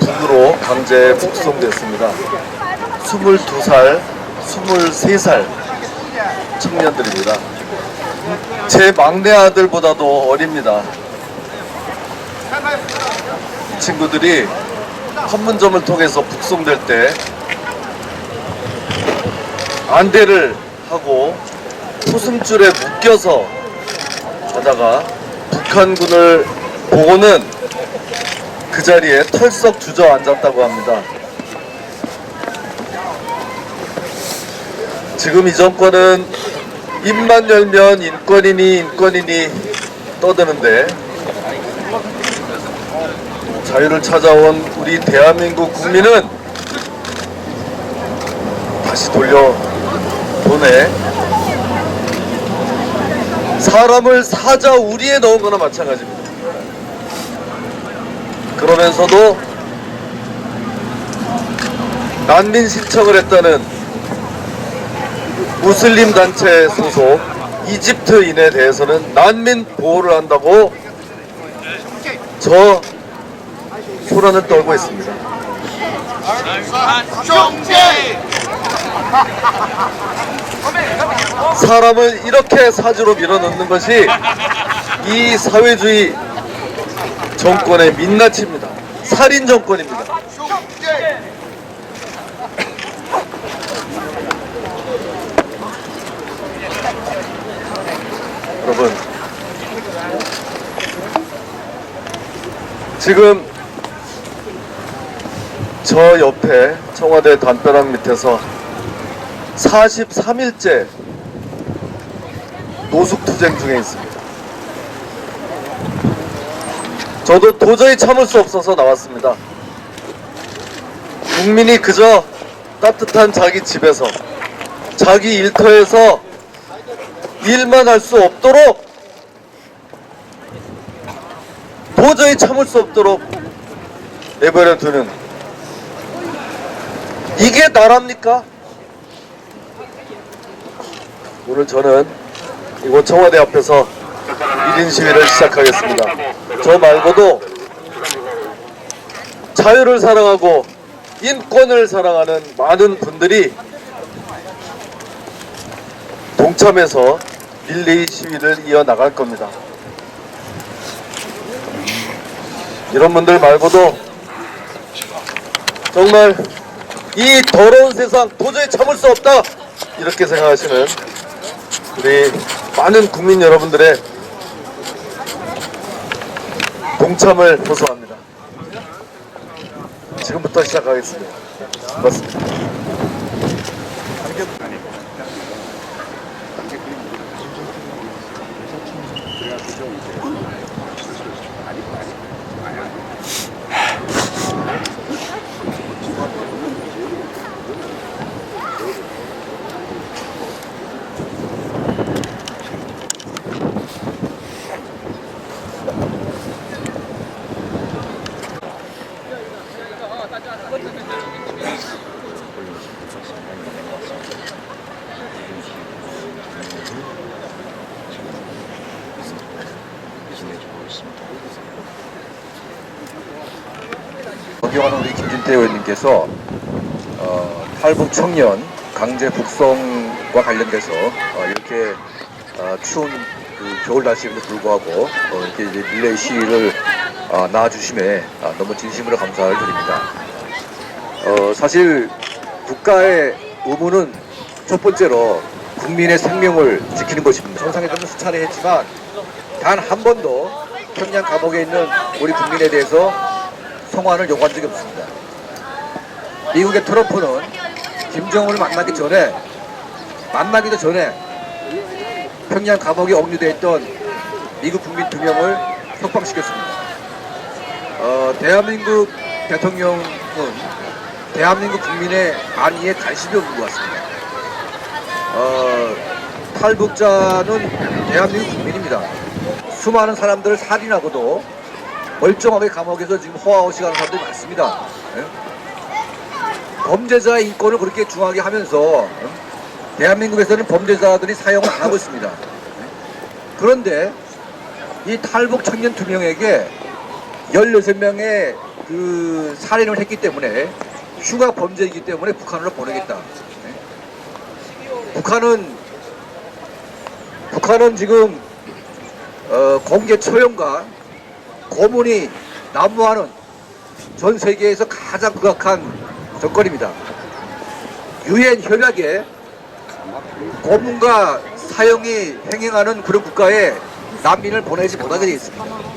북으로 강제 북송됐습니다. 22살, 23살 청년들입니다. 제 막내 아들보다도 어립니다. 이 친구들이 판문점을 통해서 북송될 때 안대를 하고 포승줄에 묶여서 가다가 북한군을 보고는 그 자리에 털썩 주저앉았다고 합니다. 지금 이 정권은 입만 열면 인권이니 인권이니 떠드는데 자유를 찾아온 우리 대한민국 국민은 다시 돌려 보내 사람을 사자 우리에 넣은 거나 마찬가지입니다. 그러면서도 난민 신청을 했다는 무슬림 단체 소속 이집트인에 대해서는 난민 보호를 한다고 저 소란을 떨고 있습니다. 사람을 이렇게 사주로 밀어넣는 것이 이 사회주의 정권의 민낯입니다. 살인 정권입니다. 여러분, 지금 저 옆에 청와대 담벼락 밑에서 43일째 노숙투쟁 중에 있습니다. 저도 도저히 참을 수 없어서 나왔습니다. 국민이 그저 따뜻한 자기 집에서 자기 일터에서 일만 할 수 없도록 도저히 참을 수 없도록 내버려 두는 이게 나랍니까? 오늘 저는 이곳 청와대 앞에서 1인 시위를 시작하겠습니다. 저 말고도 자유를 사랑하고 인권을 사랑하는 많은 분들이 동참해서 릴레이 시위를 이어나갈 겁니다. 이런 분들 말고도 정말 이 더러운 세상 도저히 참을 수 없다 이렇게 생각하시는 우리 많은 국민 여러분들의 동참을 호소합니다. 지금부터 시작하겠습니다. 고맙습니다. 존경하는 우리 김진태 의원님께서 어, 탈북 청년 강제 북송과 관련돼서 어, 이렇게 어, 추운 그 겨울 날씨에도 불구하고 어, 이렇게 이제 릴레이 시위를 어, 나와주심에 어, 너무 진심으로 감사를 드립니다. 어, 사실 국가의 의무는 첫 번째로 국민의 생명을 지키는 것입니다. 정상회담은 수차례 했지만 단 한 번도 평양 감옥에 있는 우리 국민에 대해서 성환을 요구한 적이 없습니다. 미국의 트럼프는 김정은을 만나기 전에 만나기도 전에 평양 감옥에 억류돼 있던 미국 국민 두 명을 석방시켰습니다. 어, 대한민국 대통령은 대한민국 국민의 안위에 관심이 없는 것 같습니다. 어, 탈북자는 대한민국 국민입니다. 수많은 사람들을 살인하고도 멀쩡하게 감옥에서 지금 호화호식 하는 사람들이 많습니다. 예? 범죄자의 인권을 그렇게 중하게 하면서 예? 대한민국에서는 범죄자들이 사용을 안 하고 있습니다. 예? 그런데 이 탈북 청년 두 명에게 16명의 그 살인을 했기 때문에 휴가 범죄이기 때문에 북한으로 보내겠다. 예? 북한은 북한은 지금 어, 공개 처형과 고문이 난무하는 전 세계에서 가장 극악한 정권입니다. 유엔 협약에 고문과 사형이 행행하는 그런 국가에 난민을 보내지 못하게 되어 있습니다.